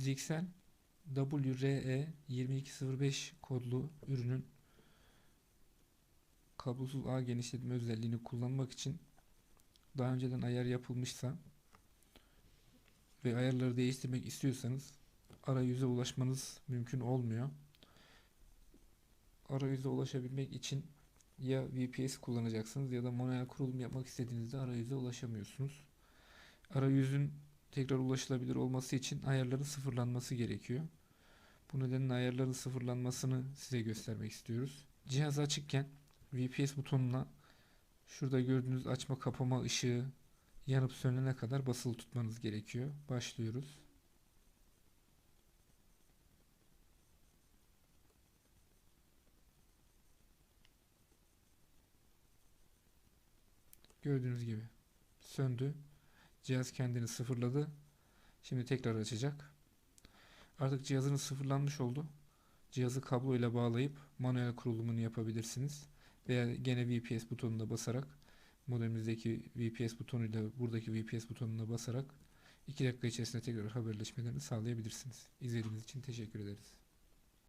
Zixel WRE 2205 kodlu ürünün kablosuz ağ genişletme özelliğini kullanmak için daha önceden ayar yapılmışsa ve ayarları değiştirmek istiyorsanız arayüze ulaşmanız mümkün olmuyor. Arayüze ulaşabilmek için ya VPS kullanacaksınız ya da manuel kurulum yapmak istediğinizde arayüze ulaşamıyorsunuz. Arayüzün tekrar ulaşılabilir olması için ayarların sıfırlanması gerekiyor. Bu nedenle ayarların sıfırlanmasını size göstermek istiyoruz. Cihaz açıkken VPS butonuna şurada gördüğünüz açma kapama ışığı yanıp sönene kadar basılı tutmanız gerekiyor. Başlıyoruz. Gördüğünüz gibi söndü. Cihaz kendini sıfırladı. Şimdi tekrar açacak. Artık cihazınız sıfırlanmış oldu. Cihazı kablo ile bağlayıp manuel kurulumunu yapabilirsiniz. Veya gene VPS butonuna basarak modeminizdeki VPS butonuyla buradaki VPS butonuna basarak 2 dakika içerisinde tekrar haberleşmelerini sağlayabilirsiniz. İzlediğiniz için teşekkür ederiz.